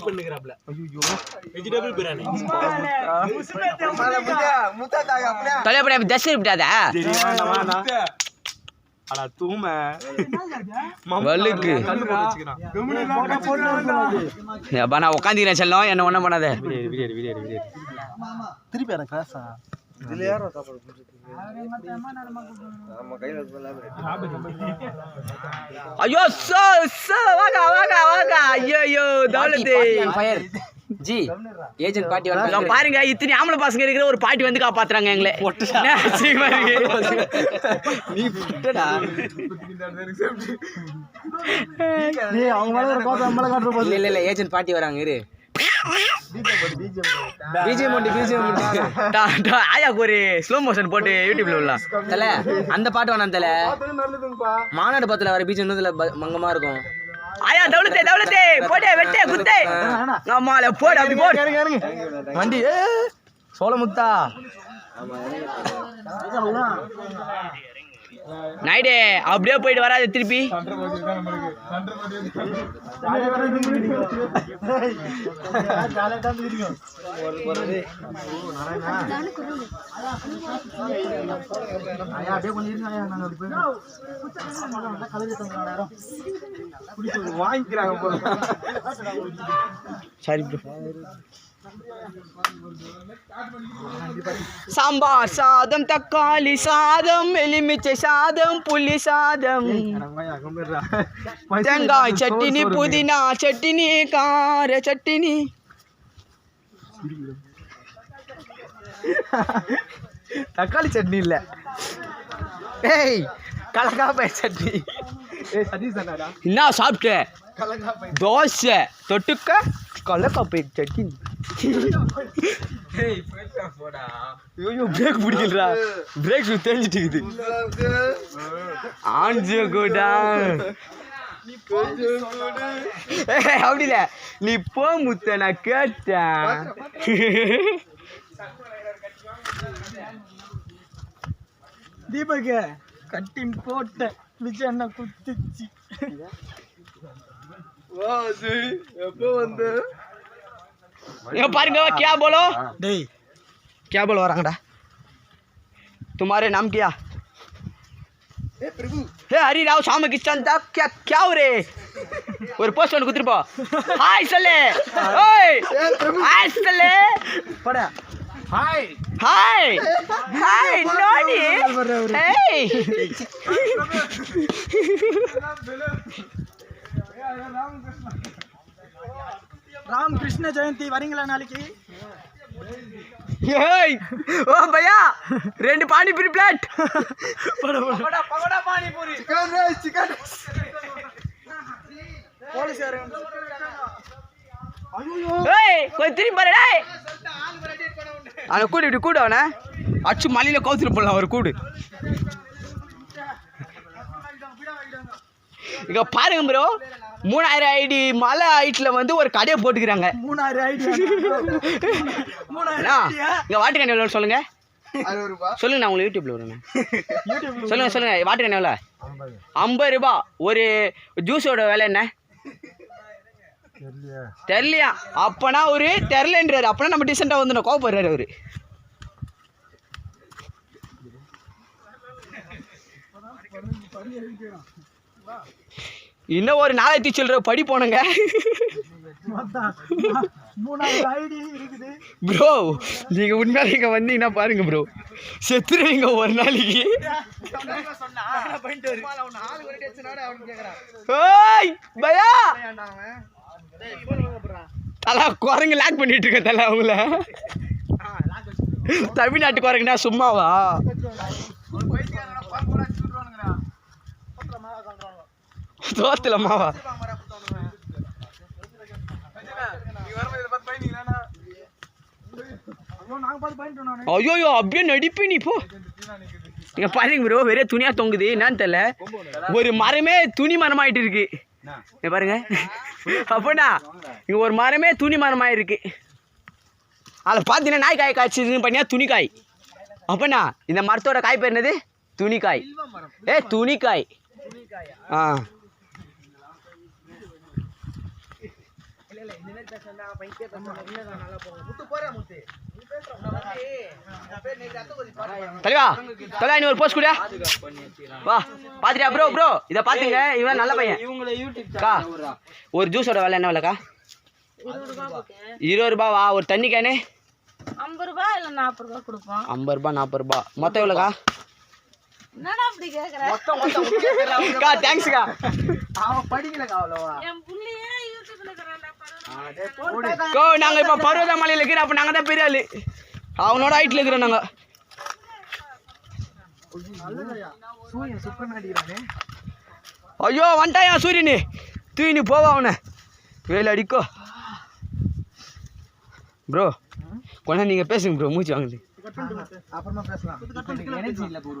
Wait பண்ணுகிறாப்ல vegetable biryani. தொலைப்பட தஸ் விட்டாதா அடா தூமை. அப்பா நான் உட்காந்துக்கிறேன் செல்லம். என்ன ஒன்றும் பண்ணாத. விடியாரு விடியாரு விடியாரு திருப்பி எனக்கு கிளாஸா ஐயோ சோ சோ வாங்க வாங்க வாங்க ஐயோ ஐயோ தௌலத்து ஃபயர் ஜி ஏஜென்ட் பாட்டி வந்து பாருங்க இத்தனை ஆம்பளை பசங்க இருக்கிற ஒரு பாட்டி வந்து காப்பாத்துறாங்க எங்களை? நீ புட்டடா இல்ல இல்ல இல்ல ஏஜென்ட் பாட்டி வராங்க இரு. பிஜிஎம் ஒண்டி பிஜிஎம் ஆயாக்கு ஒரு ஸ்லோ மோஷன் போட்டு யூடியூப்ல விடலாம் தல அந்த பாட்டு வேணாம் தல. மாநாடு பத்துல வர பிஜிஎம் இதுல ப- மங்கமா இருக்கும். ஆயா தௌலத்தே தௌலத்தே போட்டே வெட்டே குத்தே. ஆமால போடு அப்படி போடு. வண்டி ஏ சோழமுத்தா. நாயுடு அப்படியே போயிட்டு வராது திருப்பி. சரி bro. சாம்பார் சாதம் தக்காளி சாதம் எலுமிச்சை சாதம் புளி சாதம் தேங்காய் சட்டினி புதினா சட்டினி கார சட்டினி தக்காளி சட்னி இல்ல ஏய் கலக்காப்பாய் சட்னி ஏய் சதீஷ் அண்ணாடா என்ன சாப்பிட்ட கலக்காப்பாய் தோசை தொட்டுக்க ஏய் போய்டா போடா. ஐயோ பிரேக் பிடிக்கலடா பிரேக் ஷூ தெரிஞ்சிட்டு இருக்குது ஆஞ்சு கூடா ஏய், அப்படி இல்ல. நீ போ முத்த நான் கேட்டேன். தீபக கட்டின் போட்ட விஜய் அண்ணா குத்துச்சு. எப்போ வந்து இங்க பாருங்க क्या बोलो டேய் क्या बोलो வராங்கடா तुम्हारे नाम क्या ஏ பிரபு हे हरी राव शाम किस्तान दा क्या क्या हो रे ஒரு போஸ்ட் ஒன்று குத்துருப்பா ஹாய் சொல்லு ஓய் ஹாய் சொல்லு படா ஹாய் ஹாய் ஹாய் நோடி ஏய் ராம் கிருஷ்ண ஜெயந்தி வரீங்களா நாளைக்கு? ஏய் ஓ பையா ரெண்டு panipuri plate pakoda pakoda panipuri. Chicken rice chicken police யாரு ஐயோ ஏய் கொஞ்சம் திரும்பி பாரு டேய் அவனை கூடு இப்படி கூடு அவனை. அச்சு மலையில கவுத்துட்டு போடலாம் ஒரு கூடு. இங்க பாருங்க ப்ரோ மூணாயிரம் ஐடி மலை ஹைட்ல வந்து ஒரு கடையை போட்டுக்கிறாங்க. மூணாயிரம் ஐடியா இங்க வாட்டுக்கண்ணி எவ்வளோ சொல்லுங்க. அறுபது ரூபாய் சொல்லுங்க நான் உங்களுக்கு யூடியூப்ல யூடியூப்ல சொல்லுங்க சொல்லுங்க வாட்டுக்கண்ணி எவ்வளோ ஐம்பது ரூபா. ஒரு ஜூஸோட விலை என்ன? தெரியலையா. அப்பனா ஒரு தெரிலன்றாரு அப்பனா நம்ம டீசெண்டாக வந்து கோவப்படுறாரு அவரு. இன்னும் ஒரு நாலாயிரத்தி சில்லற படி போனங்க ப்ரோ நீங்க உண்மையில இங்க வந்தீங்கன்னா பாருங்க ப்ரோ செத்துருவீங்க ஒரு நாளைக்கு. பயா! தலா குரங்கு லாக் பண்ணிட்டு இருக்க தல அவங்கள. தமிழ்நாட்டு குரங்குனா சும்மாவா? தோத்துல மாவா. ஐயோ அப்படியே நடிப்பு நீ போ. இங்க பாருங்க ப்ரோ வெறிய துணியா தொங்குது. என்னன்னு தெரியல. ஒரு மரமே துணி மரமாயிட்டு இருக்கு. பாருங்க. அப்படா இங்க ஒரு மரமே துணி மரமாயிருக்கு. அதில் பார்த்தீங்கன்னா நாய் காய் காய்ச்சதுன்னு பண்ணியா துணிக்காய். அப்பண்ணா இந்த மரத்தோட காய் பேர் என்னது? துணிக்காய். ஏ துணிக்காய். ஆ. தலைவா தலைவா நீ ஒரு போஸ்ட் குடியா வா பாத்துட்டியா ப்ரோ ப்ரோ இதை பாத்துங்க இவன் நல்ல பையன். இவங்களை யூடியூப் அக்கா ஒரு ஜூஸோட விலை என்ன விலைக்கா? இருபது ரூபாவா? ஒரு தண்ணி கேனு ஐம்பது ரூபாய் இல்லை நாற்பது ரூபாய் கொடுப்போம். ஐம்பது ரூபா நாற்பது ரூபா. மொத்தம் எவ்வளோக்கா? என்னடா அப்படி தேங்க்ஸ்க்கா அவன் படிக்கலக்கா அவ்வளவா? என் புள்ளையே கோ நாங்கள் இப்போ பருவதமலையில் இருக்கிறோம் அப்போ நாங்கள் தான் பெரிய ஆளு. அவனோட ஹைட்டில் இருக்கிறோம் நாங்கள் ஐயோ வந்துட்டாயா சூரியனு? தூயினு போவா அவனை. வெயில் அடிக்கோ. ப்ரோ கொஞ்சம் நீங்கள் பேசுங்க ப்ரோ மூச்சு வாங்குது. அப்புறமா பேசலாம். எனர்ஜி இல்ல போரு.